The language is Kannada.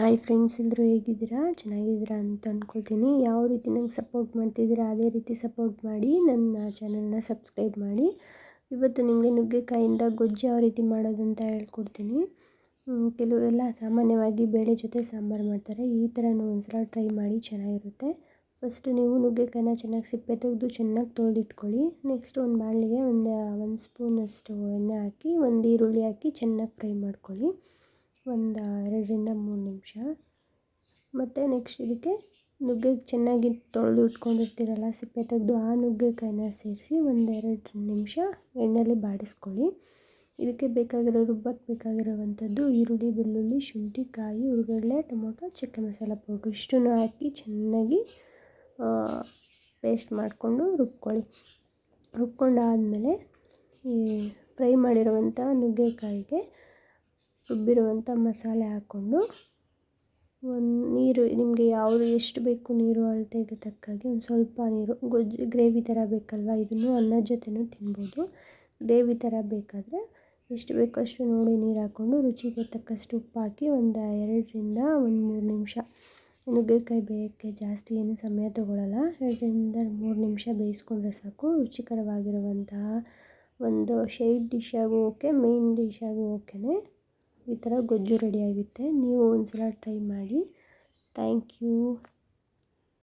ಹಾಯ್ ಫ್ರೆಂಡ್ಸ್ ಎಲ್ಲರೂ ಹೇಗಿದ್ದೀರಾ? ಚೆನ್ನಾಗಿದ್ದೀರಾ ಅಂತ ಅಂದ್ಕೊಳ್ತೀನಿ ಯಾವ ರೀತಿ ನಂಗೆ ಸಪೋರ್ಟ್ ಮಾಡ್ತಿದ್ದೀರಾ, ಅದೇ ರೀತಿ ಸಪೋರ್ಟ್ ಮಾಡಿ, ನನ್ನ ಚಾನಲ್ನ ಸಬ್ಸ್ಕ್ರೈಬ್ ಮಾಡಿ. ಇವತ್ತು ನಿಮಗೆ ನುಗ್ಗೆಕಾಯಿಂದ ಗೊಜ್ಜು ಯಾವ ರೀತಿ ಮಾಡೋದು ಅಂತ ಹೇಳ್ಕೊಡ್ತೀನಿ. ಕೆಲವೆಲ್ಲ ಸಾಮಾನ್ಯವಾಗಿ ಬೇಳೆ ಜೊತೆ ಸಾಂಬಾರು ಮಾಡ್ತಾರೆ. ಈ ಥರನೂ ಒಂದ್ಸಲ ಟ್ರೈ ಮಾಡಿ ಚೆನ್ನಾಗಿರುತ್ತೆ. ಫಸ್ಟು ನೀವು ನುಗ್ಗೆಕಾಯಿನ ಚೆನ್ನಾಗಿ ಸಿಪ್ಪೆ ತೆಗೆದು ಚೆನ್ನಾಗಿ ತೊಳೆದಿಟ್ಕೊಳ್ಳಿ. ನೆಕ್ಸ್ಟ್ ಒಂದು ಬಾಣಲಿಗೆ ಒಂದು ಒಂದು ಸ್ಪೂನಷ್ಟು ಎಣ್ಣೆ ಹಾಕಿ, ಒಂದು ಈರುಳ್ಳಿ ಹಾಕಿ ಚೆನ್ನಾಗಿ ಫ್ರೈ ಮಾಡ್ಕೊಳ್ಳಿ. ಒಂದು ಎರಡರಿಂದ ಮೂರು ನಿಮಿಷ. ಮತ್ತು ನೆಕ್ಸ್ಟ್ ಇದಕ್ಕೆ ನುಗ್ಗೆ ಚೆನ್ನಾಗಿ ತೊಳೆದು ಇಟ್ಕೊಂಡಿರ್ತೀರಲ್ಲ, ಸಿಪ್ಪೆ ತೆಗೆದು ಆ ನುಗ್ಗೆಕಾಯಿನ ಸೇರಿಸಿ ಒಂದೆರಡು ನಿಮಿಷ ಎಣ್ಣೆಯಲ್ಲಿ ಬಾಡಿಸ್ಕೊಳ್ಳಿ. ಇದಕ್ಕೆ ಬೇಕಾಗಿರೋ ರುಬ್ಬಕ್ಕೆ ಬೇಕಾಗಿರೋವಂಥದ್ದು ಈರುಳ್ಳಿ, ಬೆಳ್ಳುಳ್ಳಿ, ಶುಂಠಿ, ಕಾಯಿ ಹುರುಗಡ್ಲೆ ಟೊಮೊಟೊ, ಚಕ್ಕೆ ಮಸಾಲ ಪೌಡ್ರು ಇಷ್ಟನ್ನು ಹಾಕಿ ಚೆನ್ನಾಗಿ ಪೇಸ್ಟ್ ಮಾಡಿಕೊಂಡು ರುಬ್ಕೊಳ್ಳಿ. ರುಬ್ಕೊಂಡಾದಮೇಲೆ ಈ ಫ್ರೈ ಮಾಡಿರುವಂಥ ನುಗ್ಗೆಕಾಯಿಗೆ ರುಬ್ಬಿರುವಂಥ ಮಸಾಲೆ ಹಾಕ್ಕೊಂಡು ಒಂದು ನೀರು, ನಿಮಗೆ ಯಾವುದು ಎಷ್ಟು ಬೇಕು ನೀರು ಅಳತೆಗೆ ತಕ್ಕಾಗೆ ಒಂದು ಸ್ವಲ್ಪ ನೀರು, ಗೊಜ್ಜು, ಗ್ರೇವಿ ಥರ ಬೇಕಲ್ವ ಇದನ್ನು ಅನ್ನದ ಜೊತೆನೂ ತಿನ್ಬೋದು. ಗ್ರೇವಿ ಥರ ಬೇಕಾದರೆ ಎಷ್ಟು ಬೇಕೋ ಅಷ್ಟು ನೋಡಿ ನೀರು ಹಾಕ್ಕೊಂಡು ರುಚಿಗೆ ತಕ್ಕಷ್ಟು ಉಪ್ಪು ಹಾಕಿ ಒಂದು ಎರಡರಿಂದ ಒಂದು ಮೂರು ನಿಮಿಷ. ನುಗ್ಗೆಕಾಯಿ ಬೇಯೋಕ್ಕೆ ಜಾಸ್ತಿ ಏನು ಸಮಯ ತೊಗೊಳ್ಳಲ್ಲ ಎರಡರಿಂದ ಮೂರು ನಿಮಿಷ ಬೇಯಿಸ್ಕೊಂಡ್ರೆ ಸಾಕು. ರುಚಿಕರವಾಗಿರುವಂತಹ ಒಂದು ಶೈಡ್ ಆಗೂ ಓಕೆ ಮೇಯ್ನ್ ಡಿಶ್ಶಾಗೂ ಓಕೆನೇ ಈ ಥರ ಗೊಜ್ಜು ರೆಡಿ ಆಗುತ್ತೆ ನೀವು ಒಂದು ಸಲ ಟ್ರೈ ಮಾಡಿ. Thank you.